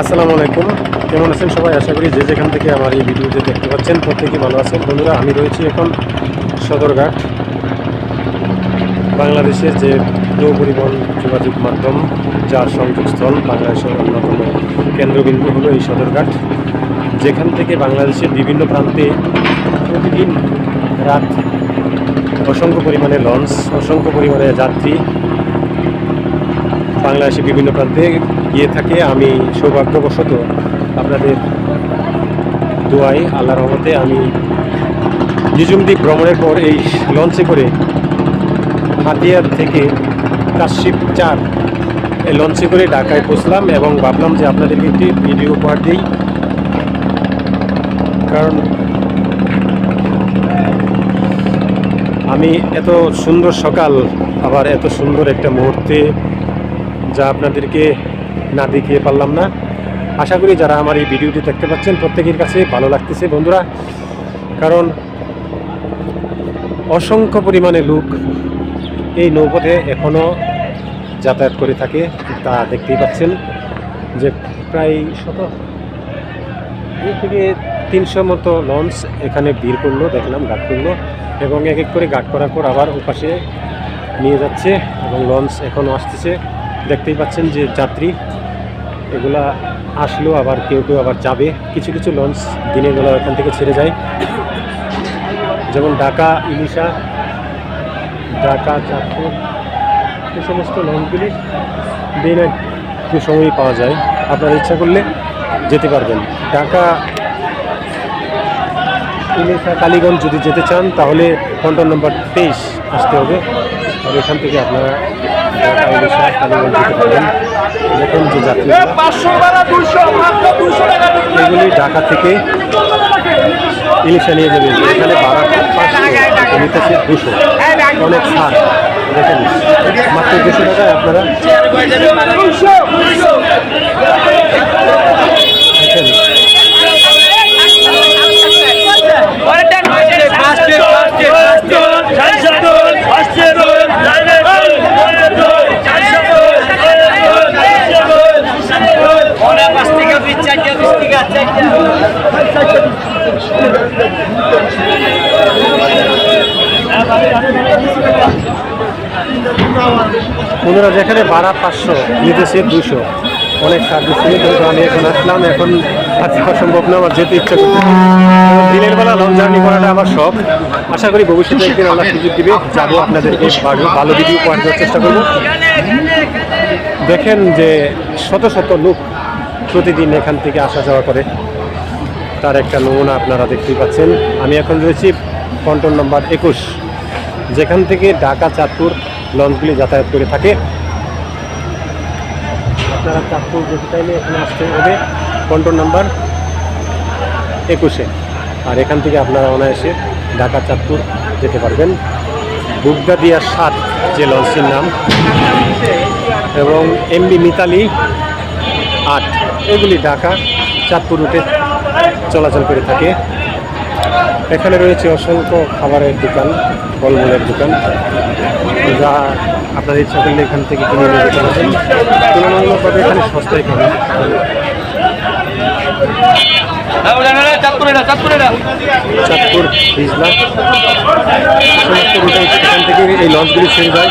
আসসালামু আলাইকুম। কেমন আছেন সবাই? আশা করি যে যেখান থেকে আমার এই ভিডিওতে দেখতে পাচ্ছেন প্রত্যেকে ভালো আছেন। বন্ধুরা, আমি রয়েছি এখন সদরঘাট, বাংলাদেশের যে নৌ পরিবহন যোগাযোগ মাধ্যম, যার সংযোগস্থল বাংলাদেশের অন্যতম কেন্দ্রবিন্দু হলো এই সদরঘাট। যেখান থেকে বাংলাদেশের বিভিন্ন প্রান্তে প্রতিদিন রাত অসংখ্য পরিমাণে লঞ্চ, অসংখ্য পরিমাণে যাত্রী বাংলাদেশের বিভিন্ন প্রান্তে গিয়ে থাকে, আমি সৌভাগ্যবশত আপনাদের দোয়াই আল্লাহ রহমতে আমি নিজুমদ্বীপ ভ্রমণের পর এই লঞ্চে করে হাতিয়ার থেকে কাশিপ চার লঞ্চে করে ঢাকায় পৌঁছলাম এবং ভাবলাম যে আপনাদেরকে একটি ভিডিও উপহার দিই। কারণ আমি এত সুন্দর সকাল, আবার এত সুন্দর একটা মুহূর্তে যা আপনাদেরকে না দেখিয়ে পারলাম না। আশা করি যারা আমার এই ভিডিওটি দেখতে পাচ্ছেন, প্রত্যেকের কাছে ভালো লাগতেছে বন্ধুরা। কারণ অসংখ্য পরিমাণে লোক এই নৌপথে এখনও যাতায়াত করে থাকে। তা দেখতেই পাচ্ছেন যে প্রায় শত দুই থেকে তিনশো মতো লঞ্চ এখানে ভিড় করল, দেখলাম ঘাট করল এবং এক এক করে ঘাট করার পর আবার ওপাশে নিয়ে যাচ্ছে এবং লঞ্চ এখনও আসতেছে। দেখতেই পাচ্ছেন যে যাত্রী এগুলা আসলো, আবার কেউ কেউ আবার যাবে। কিছু কিছু লঞ্চ দিনের বেলা এখান থেকে ছেড়ে যায়। যেমন ঢাকা ইলিশা ঢাকা, চাঁদপুর, এই সমস্ত লঞ্চগুলি দিন একটু সময়ই পাওয়া যায়। আপনারা ইচ্ছা করলে যেতে পারবেন। ঢাকা ইলিশা কালীগঞ্জ যদি যেতে চান, তাহলে কাউন্টার নম্বর তেইশ আসতে হবে। আর এখান থেকে আপনারা দেখুন যে যাত্রী এগুলি ঢাকা থেকে ইলিশা নিয়ে যাবে। এখানে ভাড়া নিতেছে দুশো। অনেক ছাড়। দেখেন মাত্র দুশো টাকায় আপনারা পনেরো যেখানে ভাড়া পাঁচশো নিতেছে দুশো অনেক সার্ভিস আমি এখন আসলাম। এখন আর সম্ভব না, আমার যেতে ইচ্ছা করছে দিনের বেলা লং জার্নি করাটা আমার শখ। আশা করি ভবিষ্যতে একদিন আল্লাহ সুযোগ দিবে। যাব আপনাদেরকে ভালো ভিডিও উপহার দেওয়ার চেষ্টা করব। দেখেন যে শত শত লোক প্রতিদিন এখান থেকে আসা যাওয়া করে। তার একটা নমুনা আপনারা দেখতেই পাচ্ছেন। আমি এখন রয়েছি কন্ট্রোল নম্বর একুশ, যেখান থেকে ঢাকা, চাঁদপুর লঞ্চগুলি যাতায়াত করে থাকে। আপনারা চাঁদপুর যেতে চাইলে এখানে আসতে হবে, কন্ট্রোল নাম্বার একুশে। আর এখান থেকে আপনারা অনায়াসে ঢাকা, চাঁদপুর যেতে পারবেন। বুগদা দিয়া সাত, যে লঞ্চটির নাম। এবং এমবি মিতালি এগুলি ঢাকা, চাঁদপুর রুটে চলাচল করে থাকে। এখানে রয়েছে অসংখ্য খাবারের দোকান, ফলমূলের দোকান। যা আপনার ইচ্ছা করলে এখান থেকে কিনে নিয়ে যেতে পারবেন। তুলনামূলকভাবে এখানে সস্তায় পাবেন চাঁদপুর হিজলা সমস্ত রুটে এখান থেকে এই লঞ্চগুলি ছেড়ে যায়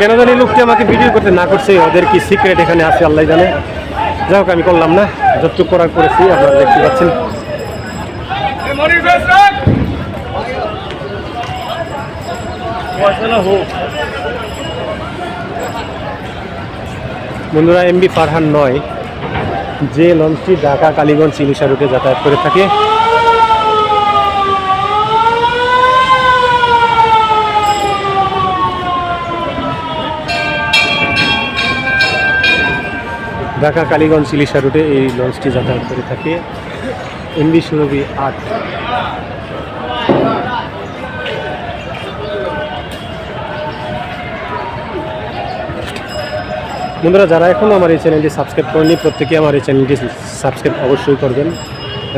কেন জানি লোকটি আমাকে ভিডিও করতে না করছে ওদের কি সিক্রেট এখানে আছে আল্লাহ জানে। যাই হোক আমি করলাম না যতটুকু করার করেছি আপনারা দেখতে পাচ্ছেন। বন্ধুরা এমবি ফারহান নয় যে লঞ্চটি ঢাকা কালীগঞ্জ ইলিশা রুটে যাতায়াত করে থাকে ঢাকা কালীগঞ্জ ইলিশা রুটে এই লঞ্চটি যাতায়াত করে থাকে। এমবি সুরভি আট। বন্ধুরা, যারা এখনও আমার এই চ্যানেলটি সাবস্ক্রাইব করেনি প্রত্যেকে আমার এই চ্যানেলটি সাবস্ক্রাইব অবশ্যই করবেন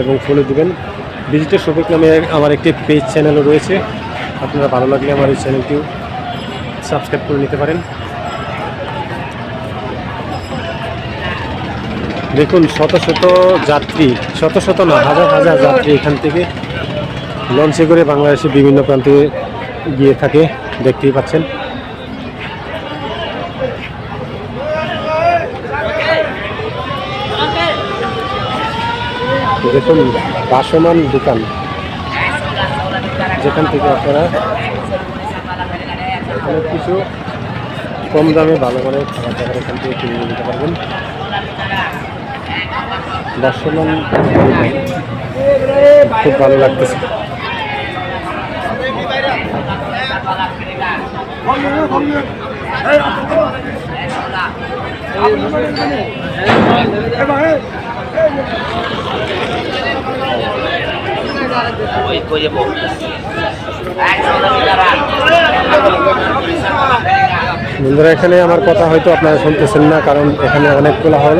এবং ফলো দিবেন। ডিজিটাল শপিক নামে আমার একটি পেজ চ্যানেলও রয়েছে। আপনারা ভালো লাগলে আমার এই চ্যানেলটিও সাবস্ক্রাইব করে নিতে পারেন। দেখুন, শত শত যাত্রী, শত শত না, হাজার হাজার যাত্রী এখান থেকে লঞ্চে করে বাংলাদেশে বিভিন্ন প্রান্তে গিয়ে থাকে, দেখতেই পাচ্ছেন। দেখুন, বাসমান দোকান, যেখান থেকে আপনারা অনেক কিছু কম দামে ভালো করে খাবার দাবার এখান থেকে কিনে নিতে পারবেন। দোকান খুব ভালো লাগতেছে। বন্ধুরা, এখানে আমার কথা হয়তো আপনারা শুনতেছেন না, কারণ এখানে অনেক কোলাহল।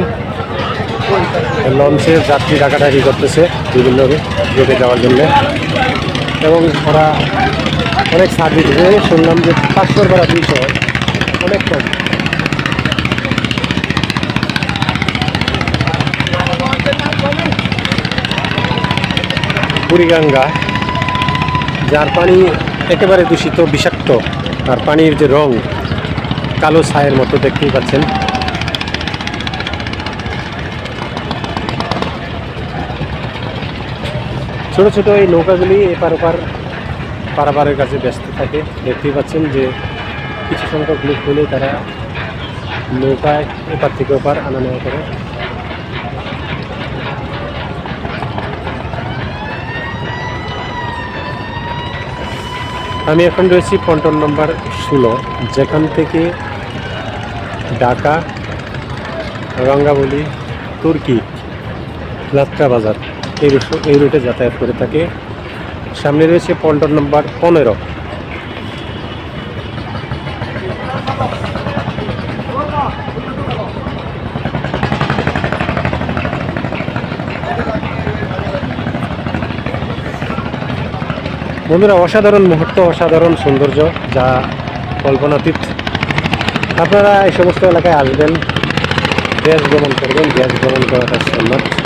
লঞ্চের যাত্রী ডাকাডাকি করতেছে বিভিন্ন রুটে যাওয়ার জন্য। এবং ওরা অনেক সার্ভিস শুনলাম যে পাঁচশোর ভাড়া দুইশো, অনেক কম। বুড়িগঙ্গা, যার পানি একেবারে দূষিত, বিষাক্ত, আর পানির যে রং, কালো ছায়ের মতো দেখতেই পাচ্ছেন। ছোট ছোট এই নৌকাগুলি এপার ওপার পারাপারের কাছে ব্যস্ত থাকে। দেখতেই পাচ্ছেন যে কিছু সংখ্যক লোক হলে তারা নৌকায় এপার থেকে ওপার আনা নেওয়া করে। আমি এখন রয়েছি পন্টন নম্বর ষোলো, যেখান থেকে ঢাকা, রঙ্গাবলি, তুর্কি যাত্রা বাজার। এই এই রুটে যাতায়াত করে থাকে। সামনে রয়েছে পন্টন নম্বর পনেরো। বন্ধুরা, অসাধারণ মুহূর্ত, অসাধারণ সৌন্দর্য যা কল্পনাতীত আপনারা এই সমস্ত এলাকায় আসবেন গ্যাস ভ্রমণ করবেন গ্যাস ভ্রমণ করাটা সম্ভব